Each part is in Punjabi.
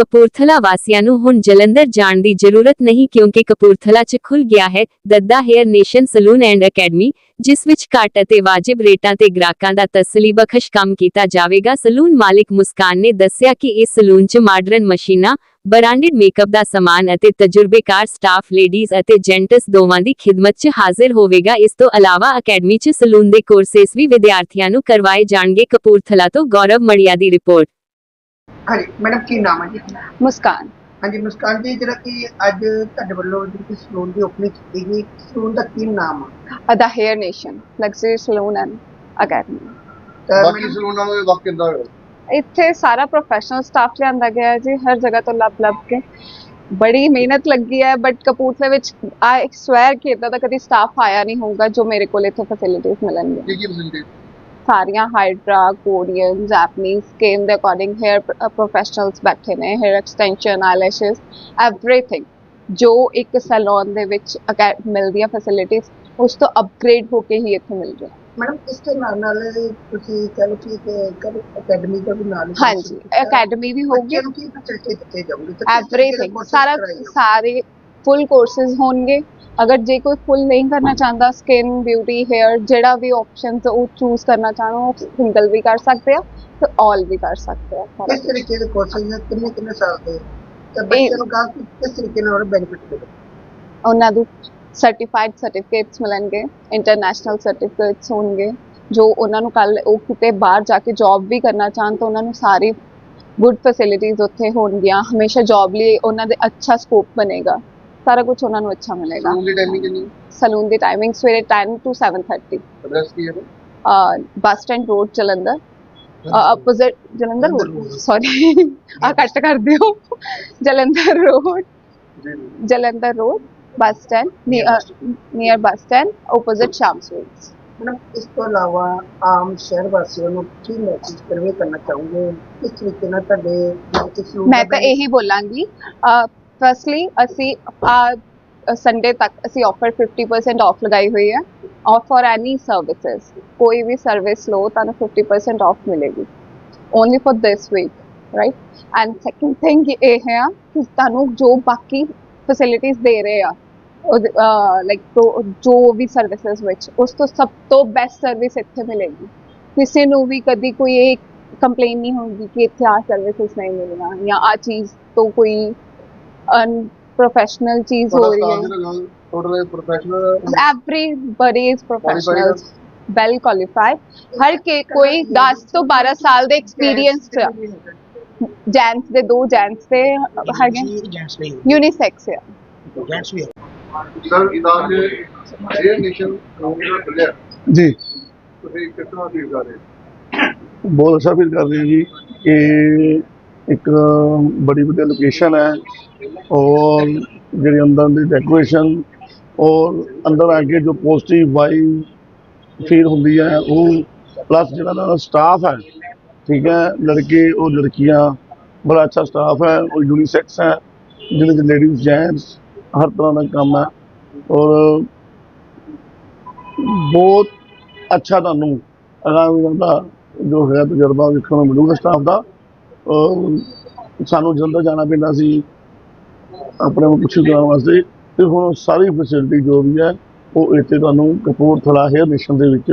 ਕਪੂਰਥਲਾ ਵਾਸੀਆਂ ਨੂੰ ਹੁਣ ਜਲੰਧਰ ਜਾਣ ਦੀ ਜ਼ਰੂਰਤ ਨਹੀਂ ਕਿਉਂਕਿ ਕਪੂਰਥਲਾ 'ਚ ਖੁੱਲ ਗਿਆ ਹੈ ਦੱਦਾ hair nation salon and academy, ਜਿਸ ਵਿੱਚ ਘੱਟ ਅਤੇ ਵਾਜਿਬ ਰੇਟਾਂ ਤੇ ਗ੍ਰਾਹਕਾਂ ਦਾ ਤਸੱਲੀ ਕੰਮ ਕੀਤਾ ਜਾਵੇਗਾ। ਸਲੂਨ ਮਾਲਿਕ ਮੁਸਕਾਨ ਨੇ ਦੱਸਿਆ ਕਿ ਇਸ ਸਲੂਨ 'ਚ ਮਾਡਰਨ ਮਸ਼ੀਨਾਂ, ਬ੍ਰਾਂਡਡ ਮੇਕਅਪ ਦਾ ਸਮਾਨ ਅਤੇ ਤਜਰਬੇਕਾਰ ਸਟਾਫ, ਲੇਡੀਜ਼ ਅਤੇ ਜੈਂਟਸ ਦੋਵਾਂ ਦੀ ਖਿਦਮਤ 'ਚ ਹਾਜ਼ਰ ਹੋਵੇਗਾ। ਇਸ ਤੋਂ ਇਲਾਵਾ ਅਕੈਡਮੀ 'ਚ ਸਲੂਨ ਦੇ ਕੋਰਸਸ ਵੀ ਵਿਦਿਆਰਥੀਆਂ ਨੂੰ ਕਰਵਾਏ ਜਾਣਗੇ। ਕਪੂਰਥਲਾ ਤੋਂ ਗੌਰਵ ਮੜੀਆ ਦੀ ਰਿਪੋਰਟ। ਹਾਂਜੀ ਮੈਡਮ ਕੀ ਨਾਮ ਹੈ ਜੀ? ਮੁਸਕਾਨ। ਹਾਂਜੀ ਮੁਸਕਾਨ ਜੀ ਜਿਹੜਾ ਕਿ ਅੱਜ ਤੁਹਾਡੇ ਵੱਲੋਂ ਜਿਹੜੀ ਸਲੂਨ ਦੀ ਓਪਨਿੰਗ ਕੀਤੀ ਗਈ ਸਲੂਨ ਦਾ ਕੀ ਨਾਮ ਆ? Ada hair nation luxury salon and academy. ਤਾਂ ਬਾਕੀ ਮੈਡਮ, ਸਲੂਨਾਂ ਦਾ ਵਕਤ ਕਿੰਦਾ ਹੋਇਆ? ਇੱਥੇ ਸਾਰਾ ਪ੍ਰੋਫੈਸ਼ਨਲ ਸਟਾਫ ਲਿਆਂਦਾ ਗਿਆ ਹੈ ਜੀ ਹਰ ਜਗ੍ਹਾ ਤੋਂ ਲੱਭ ਲੱਭ ਕੇ। ਬੜੀ ਮਿਹਨਤ ਲੱਗੀ ਹੈ ਬਟ ਕਪੂਰਥਲੇ ਵਿੱਚ ਆਈ ਸਵੈਰ ਕਿ ਇਦਾਂ ਦਾ ਕਦੀ ਸਟਾਫ ਆਇਆ ਨਹੀਂ ਹੋਊਗਾ ਜੋ ਮੇਰੇ ਕੋਲ ਇੱਥੇ ਫੈਸਿਲਿਟੀਜ਼ ਮਿਲਣਗੀਆਂ। ਕੀ ਕੀ ਫੈਸਿਲਿਟੀ ਸਾਰੀਆਂ ਹਾਈਡਰਾ ਕੋਰੀਅਨ ਜੈਪਨੀਜ਼ ਸਕੇਮ ਦੇ ਅਕੋਰਡਿੰਗ ਹੇਅਰ ਪ੍ਰੋਫੈਸ਼ਨਲਸ ਬੈਠੇ ਨੇ ਹੇਅਰ ਐਕਸਟੈਂਸ਼ਨ ਆਈਲੈਸ਼ਸ ਐਵਰੀਥਿੰਗ ਜੋ ਇੱਕ ਸੈਲੂਨ ਦੇ ਵਿੱਚ ਮਿਲਦੀਆਂ ਫੈਸਿਲਿਟੀਜ਼ ਉਸ ਤੋਂ ਅਪਗ੍ਰੇਡ ਹੋ ਕੇ ਹੀ ਇੱਥੇ ਮਿਲ ਰਿਹਾ ਮੈਡਮ ਇਸ ਦੇ ਨਾਲ ਨਾਲ ਤੁਸੀਂ ਕਹ ਲਓ ਕਿ ਇੱਕ ਅਕੈਡਮੀ ਦਾ ਵੀ ਨਾਲ ਹਾਂਜੀ ਅਕੈਡਮੀ ਵੀ ਹੋਊਗੀ। ਬੱਚਿਆਂ ਨੂੰ ਕੀ ਫੈਸਿਲਿਟੀ ਦਿੱਤੇ ਜਾਊਗੇ? ਤੇ ਐਵਰੀਥਿੰਗ ਸਾਰਾ? ਸਾਰੇ ਫੁੱਲ ਕੋਰਸਸ ਹੋਣਗੇ। ਅਗਰ ਜੇ ਕੋਈ ਫੁੱਲ ਨਹੀਂ ਕਰਨਾ ਚਾਹੁੰਦਾ ਸਕਿਨ ਬਿਊਟੀ ਹੇਅਰ ਜਿਹੜਾ ਵੀ ਆਪਸ਼ਨਸ ਉਹ ਚੂਜ਼ ਕਰਨਾ ਚਾਹਣਾ ਉਹ ਸਿੰਗਲ ਵੀ ਕਰ ਸਕਦੇ ਆ ਤੇ ਆਲ ਵੀ ਕਰ ਸਕਦੇ ਆ। ਕਿਸ ਤਰੀਕੇ ਦੇ ਕੋਰਸਿਸ ਕਿੰਨੇ ਕਿੰਨੇ ਸਾਲ ਦੇ ਤੇ ਬੱਚਿਆਂ ਨੂੰ ਕਿ ਕਿਸ ਤਰੀਕੇ ਨਾਲ ਬੈਨੀਫਿਟ ਮਿਲੇ ਉਹਨਾਂ ਨੂੰ ਸਰਟੀਫਾਈਡ ਸਰਟੀਫਿਕੇਟਸ ਮਿਲਣਗੇ ਇੰਟਰਨੈਸ਼ਨਲ ਸਰਟੀਫਿਕੇਟਸ ਹੋਣਗੇ ਜੋ ਉਹਨਾਂ ਨੂੰ ਕੱਲ ਉਹ ਕਿਤੇ ਬਾਹਰ ਜਾ ਕੇ ਜੌਬ ਵੀ ਕਰਨਾ ਚਾਹਣ ਤਾਂ ਉਹਨਾਂ ਨੂੰ ਸਾਰੀ ਗੁੱਡ ਫੈਸਿਲਿਟੀਜ਼ ਉੱਥੇ ਹੋਣਗੀਆਂ। ਹਮੇਸ਼ਾ ਜੌਬ ਲਈ ਉਹਨਾਂ ਦੇ ਅੱਛਾ ਸਕੋਪ ਬਣੇਗਾ। ਸਾਰਾ ਕੁਝ ਉਹਨਾਂ ਨੂੰ ਅੱਛਾ ਮਿਲੇਗਾ। ਸਲੂਨ ਦੀ ਟਾਈਮਿੰਗ ਕਿੰਨੀ? ਸਲੂਨ ਦੀ ਟਾਈਮਿੰਗ ਸਵੇਰੇ 10 ਤੋਂ 7:30 ਐਡਰੈਸ ਕੀ ਹੈ bus stand road Jalandhar. Opposite Jalandhar road sorry ਆ ਕੱਟ ਕਰ ਦਿਓ। ਜਲੰਧਰ ਰੋਡ ਜੀ Jalandhar road bus stand near bus stand opposite Sham sweets madam ਇਸ ਤੋਂ ਇਲਾਵਾ ਆਮ ਸ਼ਹਿਰ ਵਾਸੀਆਂ ਨੂੰ ਕੀ ਮੈਸੇਜ ਕਨਵੇ ਕਰਨਾ ਚਾਹੋਗੇ? ਕਿਸ ਤਰੀਕੇ ਨਾਲ ਤੁਹਾਡੇ ਜਿਹੜੇ ਕਿ ਸਲੂਨ ਮੈਂ ਤਾਂ ਇਹੀ ਬੋਲਾਂਗੀ। ਫਸਟਲੀ ਅਸੀਂ, ਆ ਸੰਡੇ ਤੱਕ ਅਸੀਂ ਆਫਰ 50% ਆਫ ਲਗਾਈ ਹੋਈ ਹੈ। ਆਫ ਫॉर ਐਨੀ ਸਰਵਿਸਿਜ਼ ਕੋਈ ਵੀ ਸਰਵਿਸ ਲੋ ਤੁਹਾਨੂੰ 50% ਆਫ ਮਿਲੇਗੀ। Only for this week right and second thing ਇਹ ਹੈ ਕਿ ਤੁਹਾਨੂੰ ਜੋ ਬਾਕੀ ਫੈਸਿਲਿਟੀਆਂ ਦੇ ਰਹੇ ਆ ਲਾਈਕ ਜੋ ਵੀ ਸਰਵਿਸਿਜ਼ ਵਿੱਚ, ਉਸ ਤੋਂ ਸਭ ਤੋਂ ਬੈਸਟ ਸਰਵਿਸ ਇੱਥੇ ਮਿਲੇਗੀ। ਕਿਸੇ ਨੂੰ ਵੀ ਕਦੀ ਕੋਈ ਇਹ ਕੰਪਲੇਨ ਨਹੀਂ ਹੋਊਗੀ ਕਿ ਇੱਥੇ ਆ ਸਰਵਿਸਿਜ਼ ਨਹੀਂ ਮਿਲੀਆਂ ਜਾਂ ਆ ਚੀਜ਼ ਤੋਂ ਕੋਈ ਅਨਪ੍ਰੋਫੈਸ਼ਨਲ ਚੀਜ਼ ਹੋ ਰਹੀ ਹੈ। Total professional is professionals Qualified? well qualified. ਹਰ ਕੇ ਕੋਈ 10 ਤੋਂ 12 ਸਾਲ ਦੇ ਐਕਸਪੀਰੀਅੰਸ ਜੈਂਟਸ ਦੇ ਦੋ ਜੈਂਟਸ ਦੇ ਹੈਗੇ। ਯੂਨੀਸੈਕਸ ਹੈ ਜੈਂਟਸ ਵੀ ਸਰ ਇਦਾਂ ਦੇ ਇਹ ਨੇਸ਼ਨ ਦਾ ਖੁੱਲਿਆ? ਜੀ। ਤੁਸੀਂ ਤਰ੍ਹਾਂ ਫੀਲ ਕਰ ਰਹੇ ਹੋ? ਬਹੁਤ ਅੱਛਾ ਫੀਲ ਕਰ ਰਹੇ ਜੀ। ਕਿ ਇੱਕ ਬੜੀ ਵਧੀਆ ਲੋਕੇਸ਼ਨ ਹੈ। ਔਰ ਜਿਹੜੀ ਅੰਦਰ ਦੀ ਡੈਕੋਰੇਸ਼ਨ ਔਰ ਅੰਦਰ ਆ ਕੇ ਜੋ ਪੋਜ਼ਿਟਿਵ ਵਾਈਬ ਫੀਲ ਹੁੰਦੀ ਹੈ, ਉਹ ਪਲੱਸ ਜਿਹੜਾ ਦਾ ਸਟਾਫ ਹੈ, ਠੀਕ ਹੈ, ਲੜਕੇ ਔਰ ਲੜਕੀਆਂ, ਬੜਾ ਅੱਛਾ ਸਟਾਫ ਹੈ ਔਰ ਯੂਨੀਸੈਕਸ ਹੈ, ਜਿਹਦੇ ਵਿੱਚ ਲੇਡੀਜ਼ ਜੈਂਟਸ ਹਰ ਤਰ੍ਹਾਂ ਦਾ ਕੰਮ ਹੈ। ਔਰ ਬਹੁਤ ਅੱਛਾ ਤੁਹਾਨੂੰ ਆਰਾਮ ਦਾ ਜੋ ਹੈ ਤਜਰਬਾ ਵੇਖਣ ਨੂੰ ਮਿਲੂਗਾ ਸਟਾਫ ਦਾ। ਸਾਨੂੰ ਜਲੰਧਰ ਜਾਣਾ ਪੈਂਦਾ ਸੀ ਆਪਣੇ ਨੂੰ ਪੁੱਛੀ ਕਰਾਉਣ ਵਾਸਤੇ ਤੇ ਹੁਣ ਸਾਰੀ ਫੈਸਿਲਿਟੀ ਜੋ ਵੀ ਹੈ ਉਹ ਇੱਥੇ ਤੁਹਾਨੂੰ ਕਪੂਰਥਲਾ ਹੇਅਰ ਨੇਸ਼ਨ ਦੇ ਵਿੱਚ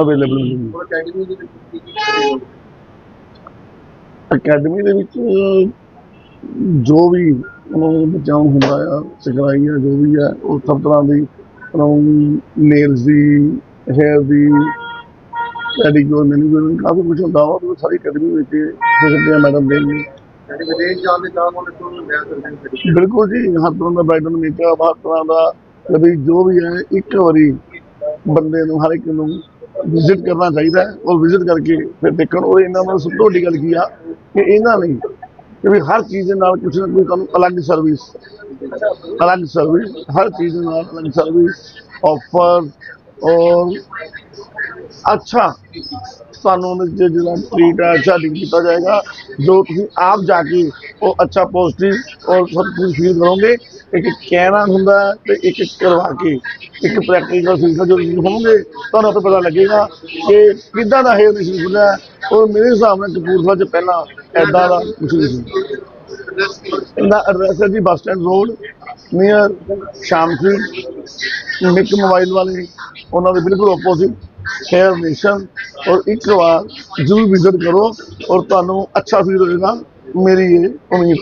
ਅਵੇਲੇਬਲ ਮਿਲੂਗੀ। ਅਕੈਡਮੀ ਦੇ ਵਿੱਚ ਦੇ ਜੋ ਵੀ ਉਹਨਾਂ ਨੂੰ ਬੱਚਿਆਂ ਨੂੰ ਹੁੰਦਾ ਆ ਸਿਖਲਾਈ ਆ ਜੋ ਵੀ ਹੈ ਉਹ ਸਭ ਤਰ੍ਹਾਂ ਦੀ ਨੇਲਸ ਦੀ ਹੇਅਰ ਦੀ ਪੈਡੀਕਿਉਰ ਮੈਨੀਕਿਉਰ ਕਾਫੀ ਕੁਝ ਹੁੰਦਾ ਵਾ ਉਹ ਸਾਰੀ ਅਕੈਡਮੀ ਵਿੱਚ ਸਿਖਦੇ ਆ ਮੈਡਮ ਦੇ ਲਈ ਵਿਦੇਸ਼ ਜਾਣ ਦੇ ਲੈ ਸਕਦੇ? ਬਿਲਕੁਲ ਜੀ ਹਰ ਤਰ੍ਹਾਂ ਦਾ ਬ੍ਰਾਈਡਲ ਮੇਕਅਪ ਹਰ ਤਰ੍ਹਾਂ ਦਾ ਕਦੀ ਜੋ ਵੀ ਹੈ ਇੱਕ ਵਾਰੀ ਬੰਦੇ ਨੂੰ ਹਰ ਇੱਕ ਨੂੰ ਵਿਜ਼ਿਟ ਕਰਨਾ ਚਾਹੀਦਾ ਹੈ। ਔਰ ਵਿਜ਼ਿਟ ਕਰਕੇ ਫਿਰ ਦੇਖਣ ਉਹ ਇਹਨਾਂ ਦਾ ਸਭ ਤੋਂ ਵੱਡੀ ਗੱਲ ਕੀ ਆ ਕਿ ਇਹਨਾਂ ਲਈ ਕਿ ਵੀ ਹਰ ਚੀਜ਼ ਦੇ ਨਾਲ ਕੁਛ ਨਾ ਕੋਈ ਤੁਹਾਨੂੰ ਅਲੱਗ ਸਰਵਿਸ ਅਲੱਗ ਸਰਵਿਸ ਹਰ ਚੀਜ਼ ਦੇ ਨਾਲ ਅਲੱਗ ਸਰਵਿਸ ਆਫਰ ਔਰ ਅੱਛਾ, ਤੁਹਾਨੂੰ ਉਹਦੇ 'ਚ ਜਿਹੜਾ ਟ੍ਰੀਟ ਹੈ ਅੱਛਾ ਡੀਲ ਕੀਤਾ ਜਾਏਗਾ, ਜੋ ਤੁਸੀਂ ਆਪ ਜਾ ਕੇ ਉਹ ਅੱਛਾ ਪੋਜ਼ਿਟਿਵ ਔਰ ਸਭ ਕੁਝ ਫੀਲ ਕਰੋਗੇ, ਇੱਕ ਕਹਿਣਾ ਹੁੰਦਾ ਹੈ ਤੇ ਇੱਕ ਕਰਵਾ ਕੇ, ਇੱਕ ਪ੍ਰੈਕਟੀਕਲ ਫੀਲ ਜੋ ਤੁਸੀਂ ਹੋਵੋਗੇ, ਤੁਹਾਨੂੰ ਆਪੇ ਪਤਾ ਲੱਗੇਗਾ ਕਿ ਕਿੱਦਾਂ ਦਾ ਹੇਅਰ ਨਹੀਂ ਖੁੱਲ੍ਹਾ ਹੈ ਔਰ ਮੇਰੇ ਹਿਸਾਬ ਨਾਲ ਕਪੂਰਥਲਾ 'ਚ ਪਹਿਲਾਂ ਐਦਾਂ ਦਾ ਕੁਝ ਨਹੀਂ ਸੀ। ਇਹਦਾ ਐਡਰੈਸ ਹੈ ਜੀ bus stand road near Sham street ਮਿਕ mobile ਵਾਲੇ। ਉਹਨਾਂ ਦੇ ਬਿਲਕੁਲ ਆਪੋਜ਼ਿਟ ਹੇਅਰ ਨੇਸ਼ਨ ਔਰ ਇੱਕ ਵਾਰ ਜ਼ਰੂਰ ਵਿਜ਼ਿਟ ਕਰੋ ਔਰ ਤੁਹਾਨੂੰ ਅੱਛਾ ਫੀਲ ਹੋਏਗਾ, ਮੇਰੀ ਇਹ ਉਮੀਦ